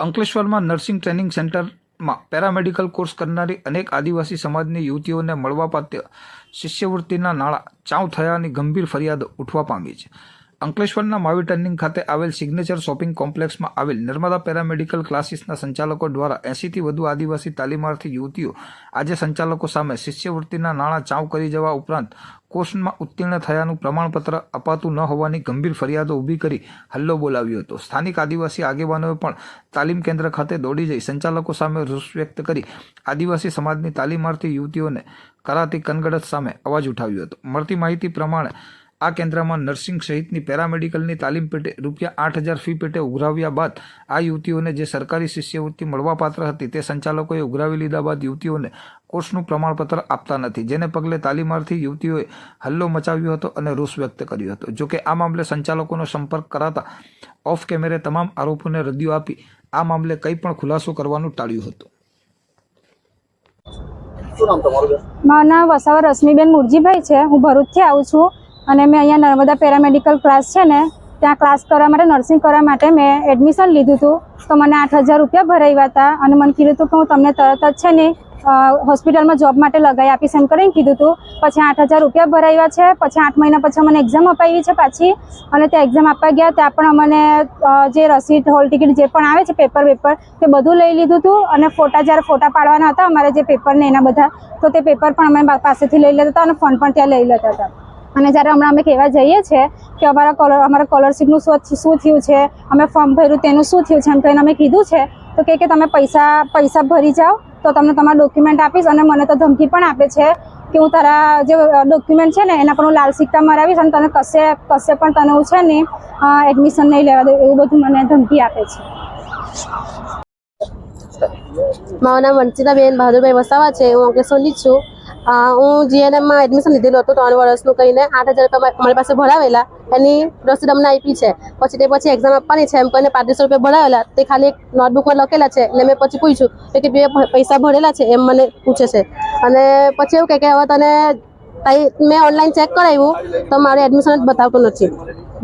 અંકલેશ્વરમાં nursing training સેન્ટરમાં paramedical course કરનારી અનેક આદિવાસી સમાજની યુવતીઓને મળવાપાત્ર શિષ્યવૃત્તિના નાણાં ચાઉ થયાની ગંભીર ફરિયાદો ઉઠવા પામી છે. અંકલેશ્વરના માવી ટર્નિંગ ખાતે આવેલ સિગ્નેચર શોપિંગ કોમ્પ્લેક્સમાં આવેલ નર્મદા પેરામેડિકલ ક્લાસીસના સંચાલકો દ્વારા એંસીથી વધુ આદિવાસી તાલીમાર્થી યુવતીઓ આજે સંચાલકો સામે શિષ્યવૃત્તિના નાણાં ચાઉ કરી જવા ઉપરાંત કોર્સમાં ઉત્તીર્ણ થયાનું પ્રમાણપત્ર અપાતું ન હોવાની ગંભીર ફરિયાદો ઊભી કરી હલ્લો બોલાવ્યો હતો. સ્થાનિક આદિવાસી આગેવાનોએ પણ તાલીમ કેન્દ્ર ખાતે દોડી જઈ સંચાલકો સામે રોષ વ્યક્ત કરી આદિવાસી સમાજની તાલીમાર્થી યુવતીઓને કરાતી કનગડત સામે અવાજ ઉઠાવ્યો હતો. મળતી માહિતી પ્રમાણે આ કેન્દ્રમાં નર્સિંગ સહિતની પેરામેડિકલની તાલીમ પેટે રૂપિયા આઠ હજાર ફી પેટે ઉઘરાવ્યા બાદ આ યુવતીઓને જે સરકારી શિષ્યવૃત્તિ મળવાપાત્ર હતી તે સંચાલકોએ ઉઘરાવી લીધા બાદ યુવતીઓને કોર્સનું પ્રમાણપત્ર આપતા નથી. જેને પગલે તાલીમાર્થી યુવતીઓએ હલ્લો મચાવ્યો હતો અને રોષ વ્યક્ત કર્યો હતો. જોકે આ મામલે સંચાલકોનો સંપર્ક કરાતા ઓફ કેમેરે તમામ આરોપોને રદિયો આપી આ મામલે કંઈ પણ ખુલાસો કરવાનું ટાળ્યું હતું? મારું નામ વસાવા રશ્મિબેન મુરજીભાઈ છે. હું ભરૂચથી આવું છું. અને મેં અહીંયા નર્મદા પેરામેડિકલ ક્લાસ છે ને, ત્યાં ક્લાસ કરવા માટે, નર્સિંગ કરવા માટે મેં એડમિશન લીધું હતું તો મને આઠ હજાર રૂપિયા ભરાવ્યા હતા અને મને કીધું હતું કે હું તમને તરત જ છે ને હોસ્પિટલમાં જોબ માટે લગાવી આપીશ એમ કરીને કીધું હતું પછી આઠ હજાર રૂપિયા ભરાવ્યા છે, પછી આઠ મહિના પછી મને એક્ઝામ અપાવી છે પાછી. અને ત્યાં એક્ઝામ આપવા ગયા, ત્યાં પણ અમને જે રસીદ હોલ ટિકિટ જે પણ આવે છે પેપર પેપર તે બધું લઈ લીધું હતું અને ફોટા, જ્યારે ફોટા પાડવાના હતા અમારે જે પેપર ને એના બધા, તો તે પેપર પણ અમે પાસેથી લઈ લેતા હતા અને ફોન પણ ત્યાં લઈ લેતા હતા. અને જ્યારે હમણાં અમે કહેવા જઈએ છીએ કે અમારા કોલર અમારા સ્કોલરશીપનું શું શું થયું છે, અમે ફોર્મ ભર્યું, તેનું શું થયું છે એમ કહીને અમે કીધું છે, તો કે તમે પૈસા પૈસા ભરી જાઓ, તો તમને તમારા ડોક્યુમેન્ટ આપીશ અને મને તો ધમકી પણ આપે છે કે હું તારા જે ડોક્યુમેન્ટ છે ને, એના પર હું લાલ સિક્કા મરાવીશ અને તને કશે કશે પણ તને હું છે ને એડમિશન નહીં લેવા દઉં એવું બધું મને ધમકી આપે છે. મારું નામ વંશિતાબેન બહાદુરભાઈ વસાવા છે, હું અંકલેશ્વરની જ છું. હું જીએનએમમાં એડમિશન લીધેલું હતું, ત્રણ વર્ષનું કહીને આઠ હજાર રૂપિયા મારી પાસે ભરાવેલા. એની રસીદ અમને આપી છે. પછી તે પછી એક્ઝામ આપવાની છે. એમ કહીને પાંત્રીસો રૂપિયા ભરાવેલા. તે ખાલી એક નોટબુકમાં લખેલા છે. એટલે મેં પછી પૂછ્યું કે બે પૈસા ભરેલા છે? એમ મને પૂછે છે. અને પછી એવું કહે કે હવે તને તારી મેં ઓનલાઈન ચેક કરાવ્યું તો મારું એડમિશન જ બતાવતું નથી.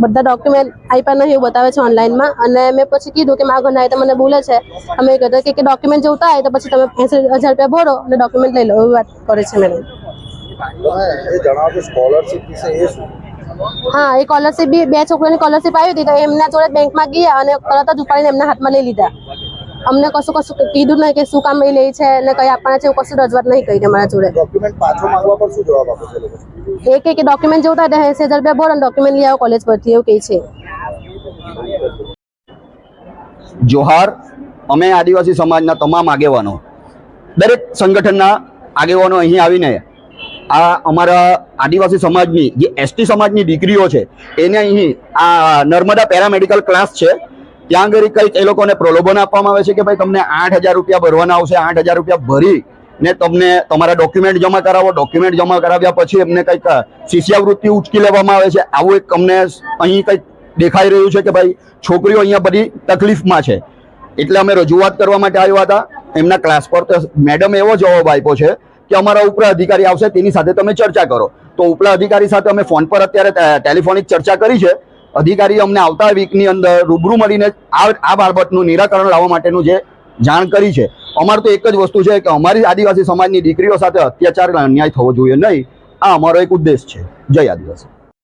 બધા ડોક્યુમેન્ટ આપ્યા નહીં એવું બતાવે છે ઓનલાઈનમાં અને મેં પછી કીધું કે મારા ઘરના તો મને બોલે છે. અમે કીધું કે ડોક્યુમેન્ટ જોતા હોય તો પછી તમે એસી હજાર રૂપિયા ભરો અને ડોક્યુમેન્ટ લઈ લો એવી વાત કરે છે મેડમ હા એ સ્કોલરશીપ બી બે છોકરીઓની સ્કોલરશીપ આવી હતી તો એમના જોડે બેંકમાં ગયા અને તરત જ ઉપાડીને એમના હાથમાં લઈ લીધા. અમને કશું કશું કીધું નહીં કે શું કામ એ લે છે અને કઈ આપવાના છે એવું કશું રજૂઆત નહીં કરી અમારા જોડે. ડોક્યુમેન્ટ પાછો માંગવા પર શું જવાબ આપે છે એ કહે કે ડોક્યુમેન્ટ જોતા હોય એસી હજાર રૂપિયા ભરો ડોક્યુમેન્ટ લઈ આવો કોલેજ પરથી એવું કહે છે. જોહાર અમે આદિવાસી સમાજના તમામ આગેવાનો દરેક સંગઠનના આગેવાનો અહીં આવીને આ અમારા આદિવાસી સમાજની જે એસટી સમાજની દીકરીઓ છે એને અહીં આ નર્મદા પેરામેડિકલ ક્લાસ છે ત્યાં આગળ કંઈક એ લોકોને પ્રલોભન આપવામાં આવે છે કે ભાઈ તમને આઠ હજાર રૂપિયા ભરવાના આવશે, આઠ હજાર રૂપિયા ભરી ને તમને તમારા ડોક્યુમેન્ટ જમા કરાવો. ડોક્યુમેન્ટ જમા કરાવ્યા પછી એમને કંઈક શિષ્યવૃત્તિ ઉચકી લેવામાં આવે છે. આવું એક અમને અહીં કંઈક દેખાઈ રહ્યું છે કે ભાઈ છોકરીઓ અહીંયા બધી તકલીફમાં છે. એટલે અમે રજૂઆત કરવા માટે આવ્યા હતા. એમના ક્લાસ પર તો મેડમ એવો જવાબ આપ્યો છે કે અમારા ઉપરા અધિકારી આવશે, તેની સાથે તમે ચર્ચા કરો. તો ઉપલા અધિકારી સાથે અમે ફોન પર અત્યારે ટેલિફોનિક ચર્ચા કરી છે. અધિકારી અમને આવતા વીકની અંદર રૂબરૂ મળીને આ આ બાબતનું નિરાકરણ લાવવા માટેનું જે જાણ કરી છે. અમારે તો એક જ વસ્તુ છે કે અમારી આદિવાસી સમાજની દીકરીઓ સાથે અત્યાચાર અન્યાય થવો જોઈએ નહીં. આ અમારો એક ઉદ્દેશ છે. જય આદિવાસી.